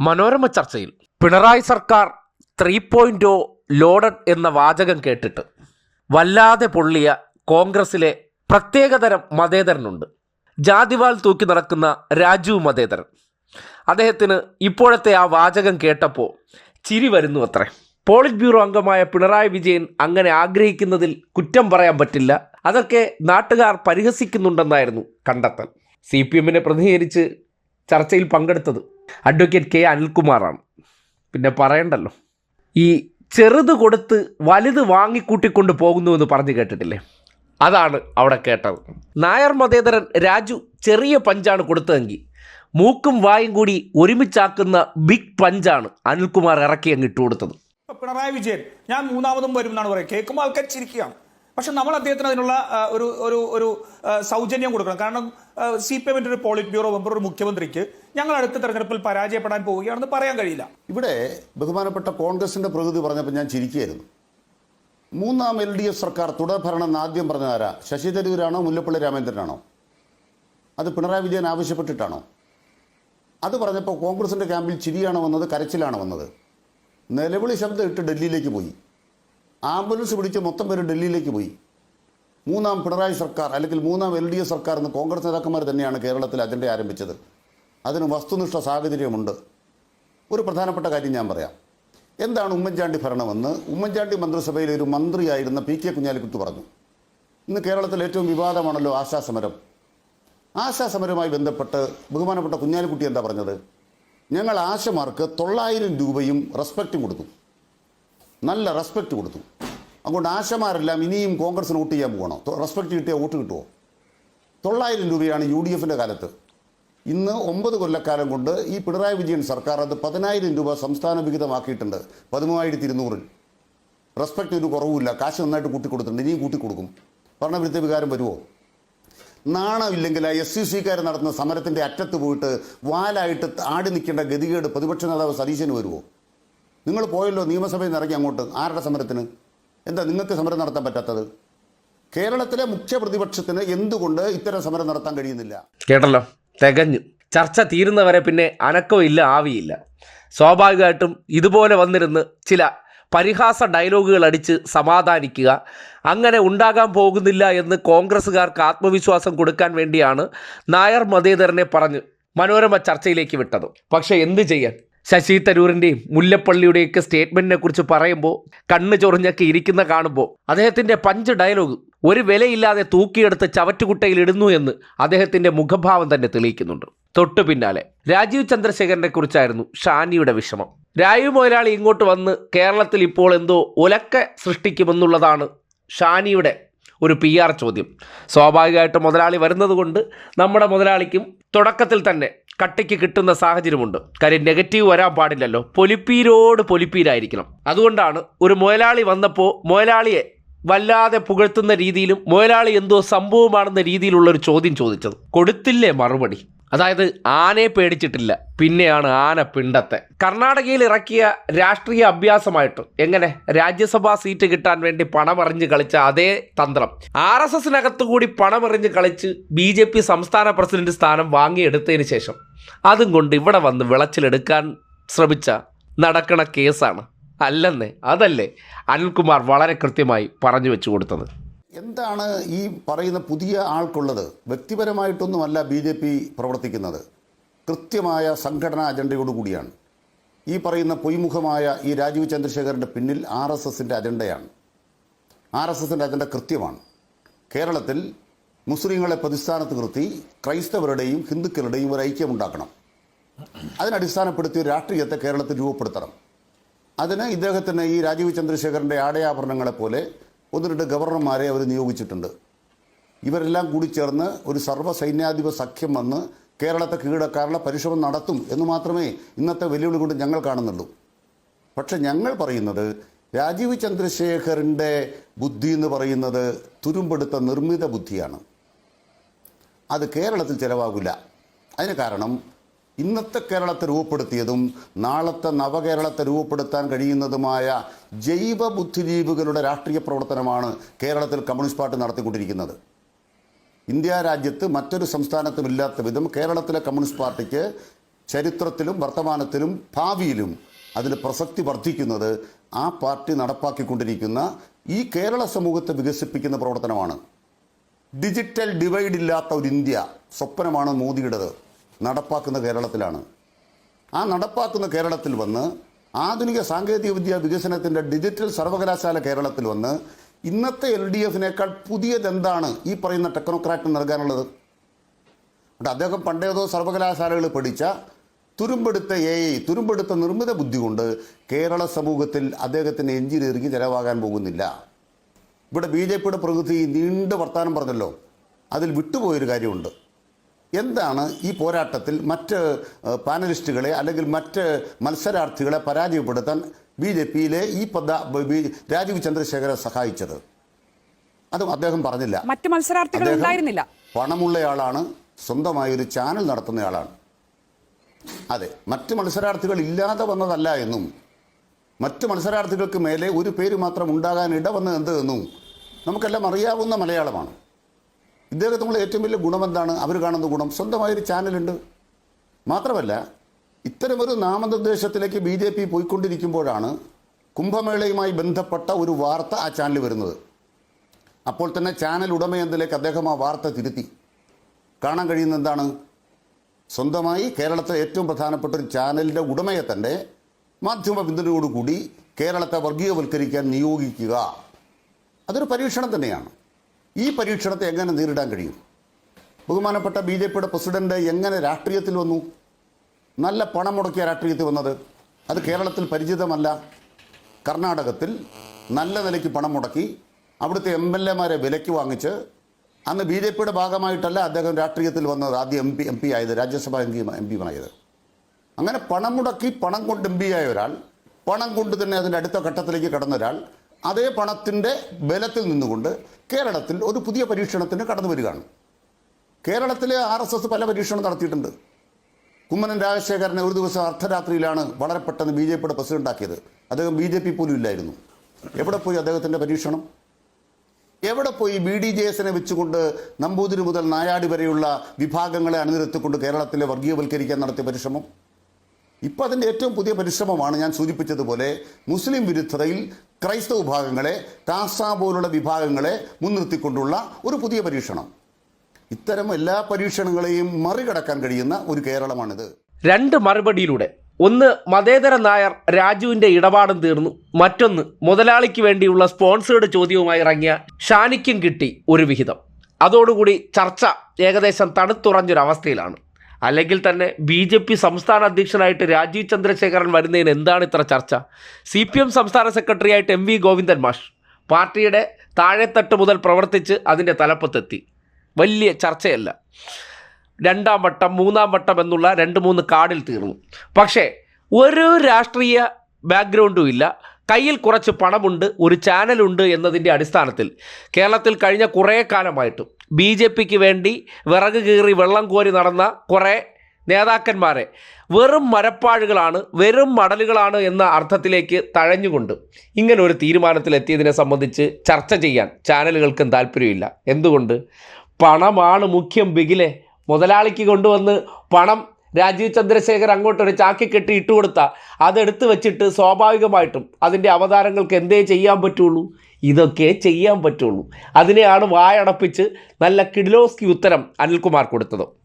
മനോരമ ചർച്ചയിൽ പിണറായി സർക്കാർ three point loaded എന്ന വാചകം കേട്ടിട്ട് വല്ലാതെ പൊള്ളിയ കോൺഗ്രസിലെ പ്രത്യേകതരം മതേതരനുണ്ട്. ജാതിവാൽ തൂക്കി നടക്കുന്ന രാജു മതേതരൻ. അദ്ദേഹത്തിന് ഇപ്പോഴത്തെ ആ വാചകം കേട്ടപ്പോൾ ചിരി വരുന്നു അത്രേ. പോളിറ്റ് ബ്യൂറോ അംഗമായ പിണറായി വിജയൻ അങ്ങനെ ആഗ്രഹിക്കുന്നതിൽ കുറ്റം പറയാൻ പറ്റില്ല. അതൊക്കെ നാട്ടുകാർ പരിഹസിക്കുന്നുണ്ടെന്നായിരുന്നു കണ്ടെത്തൽ. സി പി എമ്മിനെ പ്രതിനിധീകരിച്ച് ചർച്ചയിൽ പങ്കെടുത്തത് അഡ്വക്കേറ്റ് കെ അനിൽകുമാറാണ്. പിന്നെ പറയണ്ടല്ലോ. ഈ ചെറുത് കൊടുത്ത് വലുത് വാങ്ങിക്കൂട്ടിക്കൊണ്ട് പോകുന്നു എന്ന് പറഞ്ഞു കേട്ടിട്ടില്ലേ? അതാണ് അവിടെ കേട്ടത്. നായർ മതേതരൻ രാജു ചെറിയ പഞ്ചാണ് കൊടുത്തതെങ്കിൽ മൂക്കും വായും കൂടി ഒരുമിച്ചാക്കുന്ന ബിഗ് പഞ്ചാണ് അനിൽകുമാർ ഇറക്കി അങ്ങ് ഇട്ട് കൊടുത്തത് പിണറായി വിജയൻ ഞാൻ മൂന്നാമതും വരും എന്നാണ് പറയുന്നത് കേൾക്കുമ്പോൾ ആൾക്കാർ ചിരിക്കുകയാണ്. പക്ഷെ നമ്മൾ അദ്ദേഹത്തിന് അതിനുള്ള ഒരു ഒരു ഒരു സൗജന്യം കൊടുക്കണം. കാരണം സി പി എമ്മിന്റെ ഒരു പോളിറ്റ് ബ്യൂറോ മെമ്പർ ഒരു മുഖ്യമന്ത്രിക്ക് ഞങ്ങൾ അടുത്ത തെരഞ്ഞെടുപ്പിൽ പരാജയപ്പെടാൻ പോവുകയാണെന്ന് പറയാൻ കഴിയില്ല. ഇവിടെ ബഹുമാനപ്പെട്ട കോൺഗ്രസിന്റെ പ്രകൃതി പറഞ്ഞപ്പോൾ ഞാൻ ചിരിക്കുകയായിരുന്നു. മൂന്നാം എൽ ഡി എഫ് സർക്കാർ തുടർഭരണം എന്ന് ആദ്യം പറഞ്ഞതാരാ? ശശി തരൂരാണോ മുല്ലപ്പള്ളി രാമേന്ദ്രനാണോ അത് പിണറായി വിജയൻ ആവശ്യപ്പെട്ടിട്ടാണോ? അത് പറഞ്ഞപ്പോൾ കോൺഗ്രസിന്റെ ക്യാമ്പിൽ ചിരിയാണ് വന്നത് കരച്ചിലാണ് വന്നത്? നിലവിളി ശബ്ദം ഇട്ട് ഡൽഹിയിലേക്ക് പോയി. ആംബുലൻസ് പിടിച്ച് മൊത്തം പേര് ഡൽഹിയിലേക്ക് പോയി. മൂന്നാം പിണറായി സർക്കാർ അല്ലെങ്കിൽ മൂന്നാം എൽ ഡി എഫ് സർക്കാർ എന്ന് കോൺഗ്രസ് നേതാക്കന്മാർ തന്നെയാണ് കേരളത്തിൽ അജണ്ട ആരംഭിച്ചത്. അതിന് വസ്തുനിഷ്ഠ സാഹചര്യമുണ്ട്. ഒരു പ്രധാനപ്പെട്ട കാര്യം ഞാൻ പറയാം. എന്താണ് ഉമ്മൻചാണ്ടി ഭരണമെന്ന്? ഉമ്മൻചാണ്ടി മന്ത്രിസഭയിൽ ഒരു മന്ത്രിയായിരുന്ന പി കെ കുഞ്ഞാലിക്കുട്ടി പറഞ്ഞു. ഇന്ന് കേരളത്തിൽ ഏറ്റവും വിവാദമാണല്ലോ ആശാസമരം. ആശാസമരവുമായി ബന്ധപ്പെട്ട് ബഹുമാനപ്പെട്ട കുഞ്ഞാലിക്കുട്ടി എന്താ പറഞ്ഞത്? ഞങ്ങൾ ആശമാർക്ക് തൊള്ളായിരം രൂപയും റെസ്പെക്റ്റും കൊടുത്തു. നല്ല റെസ്പെക്റ്റ് കൊടുത്തു. അതുകൊണ്ട് ആശമാരെല്ലാം ഇനിയും കോൺഗ്രസിന് വോട്ട് ചെയ്യാൻ പോകണോ റെസ്പെക്റ്റ് കിട്ടിയാൽ വോട്ട് കിട്ടുമോ തൊള്ളായിരം രൂപയാണ് യു ഡി എഫിന്റെ കാലത്ത്. ഇന്ന് ഒമ്പത് കൊല്ലക്കാലം കൊണ്ട് ഈ പിണറായി വിജയൻ സർക്കാർ അത് പതിനായിരം രൂപ സംസ്ഥാന വിഹിതമാക്കിയിട്ടുണ്ട്. പതിമൂവായിരത്തി ഇരുന്നൂറിൽ. റെസ്പെക്റ്റ് ഒരു കുറവുമില്ല. കാശ് നന്നായിട്ട് കൂട്ടിക്കൊടുത്തിട്ടുണ്ട്. ഇനിയും കൂട്ടിക്കൊടുക്കും. ഭരണവിരുദ്ധ വികാരം വരുമോ നാണമില്ലെങ്കിൽ ആ എസ് യു സിക്കാർ നടത്തുന്ന സമരത്തിന്റെ അറ്റത്ത് പോയിട്ട് വാലായിട്ട് ആടി നിൽക്കേണ്ട ഗതികേട് പ്രതിപക്ഷ നേതാവ് സതീശന് വരുമോ നിങ്ങൾ പോയല്ലോ നിയമസഭയിൽ നിന്ന് ഇറങ്ങി അങ്ങോട്ട്. ആരുടെ സമരത്തിന്? എന്താ നിങ്ങൾക്ക് സമരം നടത്താൻ പറ്റാത്തത്? കേരളത്തിലെ മുഖ്യ പ്രതിപക്ഷത്തിന് എന്തുകൊണ്ട് ഇത്തരം സമരം നടത്താൻ കഴിയുന്നില്ല? കേട്ടല്ലോ? തികഞ്ഞു. ചർച്ച തീരുന്നവരെ പിന്നെ അനക്കോ ഇല്ല ആവിയില്ല സ്വാഭാവികമായിട്ടും ഇതുപോലെ വന്നിരുന്ന് ചില പരിഹാസ ഡയലോഗുകൾ അടിച്ച് സമാധാനിക്കുക അങ്ങനെ ഉണ്ടാകാൻ പോകുന്നില്ല എന്ന് കോൺഗ്രസ്സുകാർക്ക് ആത്മവിശ്വാസം കൊടുക്കാൻ വേണ്ടിയാണ് നായർ മതേതരനെ പറഞ്ഞ് മനോരമ ചർച്ചയിലേക്ക് വിട്ടത്. പക്ഷേ എന്ത് ചെയ്യാൻ? ശശി തരൂരിന്റെയും മുല്ലപ്പള്ളിയുടെയൊക്കെ സ്റ്റേറ്റ്മെന്റിനെ കുറിച്ച് പറയുമ്പോൾ കണ്ണ് ചൊറിഞ്ഞൊക്കെ ഇരിക്കുന്ന കാണുമ്പോൾ അദ്ദേഹത്തിന്റെ പഞ്ച് ഡയലോഗ് ഒരു വിലയില്ലാതെ തൂക്കിയെടുത്ത് ചവറ്റുകുട്ടയിൽ ഇടുന്നു എന്ന് അദ്ദേഹത്തിന്റെ മുഖഭാവം തന്നെ തെളിയിക്കുന്നുണ്ട്. തൊട്ടു പിന്നാലെ രാജീവ് ചന്ദ്രശേഖരനെ കുറിച്ചായിരുന്നു ഷാനിയുടെ വിഷമം. രാജു മൊയലാളി ഇങ്ങോട്ട് വന്ന് കേരളത്തിൽ ഇപ്പോൾ എന്തോ ഒലക്ക സൃഷ്ടിക്കുമെന്നുള്ളതാണ് ഷാനിയുടെ ഒരു പി ആർ ചോദ്യം. സ്വാഭാവികമായിട്ടും മുതലാളി വരുന്നത് കൊണ്ട് നമ്മുടെ മുതലാളിക്കും തുടക്കത്തിൽ തന്നെ കട്ടിക്ക് കിട്ടുന്ന സാഹചര്യമുണ്ട്. കാര്യം നെഗറ്റീവ് വരാൻ പാടില്ലല്ലോ. പൊലിപ്പീരോട് പൊലിപ്പീരായിരിക്കണം. അതുകൊണ്ടാണ് ഒരു മുതലാളി വന്നപ്പോൾ മുതലാളിയെ വല്ലാതെ പുകഴ്ത്തുന്ന രീതിയിലും മുതലാളി എന്തോ സംഭവമാണെന്ന രീതിയിലുള്ള ഒരു ചോദ്യം ചോദിച്ചത്. കൊടുത്തില്ലേ മറുപടി? അതായത് ആനയെ പേടിച്ചിട്ടില്ല. പിന്നെയാണ് ആന പിണ്ടത്തെ. കർണാടകയിൽ ഇറക്കിയ രാഷ്ട്രീയ അഭ്യാസമായിട്ട് എങ്ങനെ രാജ്യസഭാ സീറ്റ് കിട്ടാൻ വേണ്ടി പണമെറിഞ്ഞ് കളിച്ച അതേ തന്ത്രം. ആർ എസ് എസിനകത്തു കൂടി പണമെറിഞ്ഞ് കളിച്ച് ബി ജെ പി സംസ്ഥാന പ്രസിഡന്റ് സ്ഥാനം വാങ്ങിയെടുത്തതിന് ശേഷം അതും കൊണ്ട് ഇവിടെ വന്ന് വിളച്ചിലെടുക്കാൻ ശ്രമിച്ച നടക്കണ കേസാണ്. അല്ലെന്നേ അതല്ലേ അനിൽകുമാർ വളരെ കൃത്യമായി പറഞ്ഞു വെച്ചു കൊടുത്തത്. എന്താണ് ഈ പറയുന്ന പുതിയ ആൾക്കുള്ളത്? വ്യക്തിപരമായിട്ടൊന്നുമല്ല ബി ജെ പി പ്രവർത്തിക്കുന്നത്. കൃത്യമായ സംഘടനാ അജണ്ടയോടു കൂടിയാണ്. ഈ പറയുന്ന പൊയ്മുഖമായ ഈ രാജീവ് ചന്ദ്രശേഖരന്റെ പിന്നിൽ ആർ എസ് എസിന്റെ അജണ്ടയാണ്. ആർ എസ് എസിന്റെ അജണ്ട കൃത്യമാണ്. കേരളത്തിൽ മുസ്ലിങ്ങളെ പ്രതിസ്ഥാനത്ത് നിർത്തി ക്രൈസ്തവരുടെയും ഹിന്ദുക്കളുടെയും ഒരു ഐക്യമുണ്ടാക്കണം. അതിനടിസ്ഥാനപ്പെടുത്തി ഒരു രാഷ്ട്രീയത്തെ കേരളത്തിൽ രൂപപ്പെടുത്തണം. അതിന് ഇദ്ദേഹത്തിന് ഈ രാജീവ് ചന്ദ്രശേഖരന്റെ ആടയാഭരണങ്ങളെ പോലെ ഒന്ന് രണ്ട് ഗവർണർമാരെ അവർ നിയോഗിച്ചിട്ടുണ്ട്. ഇവരെല്ലാം കൂടി ചേർന്ന് ഒരു സർവ സൈന്യാധിപ സഖ്യം വന്ന് കേരളത്തെ കീഴടക്കാനുള്ള പരിശ്രമം നടത്തും എന്ന് മാത്രമേ ഇന്നത്തെ വെല്ലുവിളി കൊണ്ട് ഞങ്ങൾ കാണുന്നുള്ളൂ. പക്ഷെ ഞങ്ങൾ പറയുന്നത് രാജീവ് ചന്ദ്രശേഖറിന്റെ ബുദ്ധി എന്ന് പറയുന്നത് തുരുമ്പെടുത്ത നിർമ്മിത ബുദ്ധിയാണ്. അത് കേരളത്തിൽ ചിലവാകില്ല. അതിന് കാരണം ഇന്നത്തെ കേരളത്തെ രൂപപ്പെടുത്തിയതും നാളത്തെ നവകേരളത്തെ രൂപപ്പെടുത്താൻ കഴിയുന്നതുമായ ജൈവ ബുദ്ധിജീവികളുടെ രാഷ്ട്രീയ പ്രവർത്തനമാണ് കേരളത്തിൽ കമ്മ്യൂണിസ്റ്റ് പാർട്ടി നടത്തിക്കൊണ്ടിരിക്കുന്നത്. ഇന്ത്യ രാജ്യത്ത് മറ്റൊരു സംസ്ഥാനത്തും ഇല്ലാത്ത വിധം കേരളത്തിലെ കമ്മ്യൂണിസ്റ്റ് പാർട്ടിക്ക് ചരിത്രത്തിലും വർത്തമാനത്തിലും ഭാവിയിലും അതിന് പ്രസക്തി വർദ്ധിക്കുന്നത് ആ പാർട്ടി നടപ്പാക്കിക്കൊണ്ടിരിക്കുന്ന ഈ കേരള സമൂഹത്തെ വികസിപ്പിക്കുന്ന പ്രവർത്തനമാണ്. ഡിജിറ്റൽ ഡിവൈഡ് ഇല്ലാത്ത ഒരു ഇന്ത്യ സ്വപ്നമാണ് മോദിയുടേത്. നടപ്പാക്കുന്ന കേരളത്തിലാണ്. ആ നടപ്പാക്കുന്ന കേരളത്തിൽ വന്ന് ആധുനിക സാങ്കേതിക വിദ്യ വികസനത്തിന്റെ ഡിജിറ്റൽ സർവകലാശാല കേരളത്തിൽ വന്ന് ഇന്നത്തെ എൽ ഡി എഫിനേക്കാൾ പുതിയതെന്താണ് ഈ പറയുന്ന ടെക്നോക്രാറ്റിന് നൽകാനുള്ളത്? അവിടെ അദ്ദേഹം പണ്ടേതോ സർവകലാശാലകൾ പഠിച്ച തുരുമ്പെടുത്ത എ ഐ തുരുമ്പെടുത്ത നിർമ്മിത ബുദ്ധി കൊണ്ട് കേരള സമൂഹത്തിൽ അദ്ദേഹത്തിന് എഞ്ചിനീയറിംഗ് ചിലവാകാൻ പോകുന്നില്ല. ഇവിടെ ബി ജെ പിയുടെ പ്രകൃതി നീണ്ട വർത്തമാനം പറഞ്ഞല്ലോ. അതിൽ വിട്ടുപോയൊരു കാര്യമുണ്ട്. എന്താണ് ഈ പോരാട്ടത്തിൽ മറ്റ് പാനലിസ്റ്റുകളെ അല്ലെങ്കിൽ മറ്റ് മത്സരാർത്ഥികളെ പരാജയപ്പെടുത്താൻ ബി ജെ പിയിലെ ഈ പദ രാജീവ് ചന്ദ്രശേഖരെ സഹായിച്ചത്? അതും അദ്ദേഹം പറഞ്ഞില്ല. മറ്റ് മത്സരാർത്ഥികൾ ഉണ്ടായിരുന്നില്ല. പണമുള്ളയാളാണ് സ്വന്തമായി ഒരു ചാനൽ നടത്തുന്നയാളാണ്. അതെ മറ്റ് മത്സരാർത്ഥികൾ ഇല്ലാതെ വന്നതല്ല എന്നും മറ്റ് മത്സരാർത്ഥികൾക്ക് മേലെ ഒരു പേര് മാത്രം ഉണ്ടാകാൻ ഇടവന്നത് എന്ത് എന്നും നമുക്കെല്ലാം അറിയാവുന്ന മലയാളമാണ്. ഇദ്ദേഹത്തിനുള്ള ഏറ്റവും വലിയ ഗുണം എന്താണ് അവർ കാണുന്ന ഗുണം. സ്വന്തമായൊരു ചാനലുണ്ട്. മാത്രമല്ല ഇത്തരമൊരു നാമനിർദ്ദേശത്തിലേക്ക് ബി ജെ പി പോയിക്കൊണ്ടിരിക്കുമ്പോഴാണ് കുംഭമേളയുമായി ബന്ധപ്പെട്ട ഒരു വാർത്ത ആ ചാനൽ വരുന്നത്. അപ്പോൾ തന്നെ ചാനൽ ഉടമയെന്നതിലേക്ക് അദ്ദേഹം ആ വാർത്ത തിരുത്തി. കാണാൻ കഴിയുന്ന എന്താണ്? സ്വന്തമായി കേരളത്തിലെ ഏറ്റവും പ്രധാനപ്പെട്ട ഒരു ചാനലിന്റെ ഉടമയെ തന്നെ മാധ്യമ പിന്തുണയോടുകൂടി കേരളത്തെ വർഗീയവൽക്കരിക്കാൻ നിയോഗിക്കുക. അതൊരു പരീക്ഷണം തന്നെയാണ്. ഈ പരീക്ഷണത്തെ എങ്ങനെ നേരിടാൻ കഴിയും? ബഹുമാനപ്പെട്ട ബി ജെ പിയുടെ പ്രസിഡന്റ് എങ്ങനെ രാഷ്ട്രീയത്തിൽ വന്നു? നല്ല പണം മുടക്കിയ രാഷ്ട്രീയത്തിൽ വന്നത് അത് കേരളത്തിൽ പരിചിതമല്ല. കർണാടകത്തിൽ നല്ല നിലയ്ക്ക് പണം മുടക്കി അവിടുത്തെ എം എൽ എമാരെ വിലയ്ക്ക് വാങ്ങിച്ച് അന്ന് ബി ജെ പിയുടെ ഭാഗമായിട്ടല്ല അദ്ദേഹം രാഷ്ട്രീയത്തിൽ വന്നത്. ആദ്യം എം പി എം പി ആയത് രാജ്യസഭ എം പി എം പിമായത് അങ്ങനെ പണം മുടക്കി പണം കൊണ്ട് എം പി ആയ ഒരാൾ പണം കൊണ്ട് തന്നെ അതിന്റെ അടുത്ത ഘട്ടത്തിലേക്ക് കടന്ന ഒരാൾ അതേ പണത്തിന്റെ ബലത്തിൽ നിന്നുകൊണ്ട് കേരളത്തിൽ ഒരു പുതിയ പരീക്ഷണത്തിന് കടന്നു വരികയാണ്. കേരളത്തിലെ ആർ എസ് എസ് പല പരീക്ഷണം നടത്തിയിട്ടുണ്ട്. കുമ്മനം രാജശേഖരനെ ഒരു ദിവസം അർദ്ധരാത്രിയിലാണ് വളരെ പെട്ടെന്ന് ബി ജെ പിയുടെ പ്രസിഡന്റാക്കിയത് അദ്ദേഹം ബി ജെ പി പോലും ഇല്ലായിരുന്നു. എവിടെ പോയി അദ്ദേഹത്തിന്റെ പരീക്ഷണം? എവിടെ പോയി ബി ഡി ജെ എസിനെ വെച്ചുകൊണ്ട് നമ്പൂതിരി മുതൽ നായാടി വരെയുള്ള വിഭാഗങ്ങളെ അണിനിരത്തിക്കൊണ്ട് കേരളത്തിലെ വർഗീയവൽക്കരിക്കാൻ നടത്തിയ പരിശ്രമം? ഇപ്പോൾ അതിന്റെ ഏറ്റവും പുതിയ പരിശ്രമമാണ് ഞാൻ സൂചിപ്പിച്ചതുപോലെ മുസ്ലിം വിരുദ്ധതയിൽ ക്രൈസ്തവ വിഭാഗങ്ങളെ കാസ പോലുള്ള വിഭാഗങ്ങളെ മുൻനിർത്തിക്കൊണ്ടുള്ള ഒരു പുതിയ പരീക്ഷണം. ഇത്തരം എല്ലാ പരീക്ഷണങ്ങളെയും മറികടക്കാൻ കഴിയുന്ന ഒരു കേരളമാണിത്. രണ്ട് മറുപടിയിലൂടെ. ഒന്ന് മതേതര നായർ രാജുവിന്റെ ഇടപാടും തീർന്നു. മറ്റൊന്ന് മുതലാളിക്ക് വേണ്ടിയുള്ള സ്പോൺസേഡ് ചോദ്യവുമായി ഇറങ്ങിയ ഷാനിക്കും കിട്ടി ഒരു വിഹിതം. അതോടുകൂടി ചർച്ച ഏകദേശം തണുത്തുറഞ്ഞൊരവസ്ഥയിലാണ്. അല്ലെങ്കിൽ തന്നെ ബി ജെ പി സംസ്ഥാന അധ്യക്ഷനായിട്ട് രാജീവ് ചന്ദ്രശേഖരൻ വരുന്നതിന് എന്താണ് ഇത്ര ചർച്ച? സി പി എം സംസ്ഥാന സെക്രട്ടറിയായിട്ട് എം വി ഗോവിന്ദൻ മാഷ് പാർട്ടിയുടെ താഴെത്തട്ട് മുതൽ പ്രവർത്തിച്ച് അതിന്റെ തലപ്പത്തെത്തി. വലിയ ചർച്ചയല്ല. രണ്ടാം വട്ടം മൂന്നാം വട്ടം എന്നുള്ള രണ്ട് മൂന്ന് കാർഡിൽ തീർന്നു. പക്ഷേ ഒരു രാഷ്ട്രീയ ബാക്ക്ഗ്രൗണ്ടും ഇല്ല. കയ്യിൽ കുറച്ച് പണമുണ്ട് ഒരു ചാനലുണ്ട് എന്നതിന്റെ അടിസ്ഥാനത്തിൽ കേരളത്തിൽ കഴിഞ്ഞ കുറേ കാലമായിട്ടും ബി ജെ പിക്ക് വേണ്ടി വിറക് കീറി വെള്ളം കോരി നടന്ന കുറേ നേതാക്കന്മാരെ വെറും മരപ്പാഴുകളാണ് വെറും മടലുകളാണ് എന്ന അർത്ഥത്തിലേക്ക് തഴഞ്ഞുകൊണ്ട് ഇങ്ങനെ ഒരു തീരുമാനത്തിലെത്തിയതിനെ സംബന്ധിച്ച് ചർച്ച ചെയ്യാൻ ചാനലുകൾക്കും താല്പര്യമില്ല. എന്തുകൊണ്ട്? പണമാണ് മുഖ്യം ബിഗിലെ മുതലാളിക്ക് കൊണ്ടുവന്ന് പണം രാജീവ് ചന്ദ്രശേഖർ അങ്ങോട്ട് ഒരു ചാക്കി കെട്ടി ഇട്ടുകൊടുത്ത അതെടുത്ത് വെച്ചിട്ട് സ്വാഭാവികമായിട്ടും അതിന്റെ അവതാരങ്ങൾക്ക് എന്തേ ചെയ്യാൻ പറ്റുള്ളൂ? ഇതൊക്കെ ചെയ്യാൻ പറ്റുള്ളൂ. അതിനെയാണ് വായടപ്പിച്ച് നല്ല കിഡിലോസ്കി ഉത്തരം അനിൽകുമാർ കൊടുത്തത്.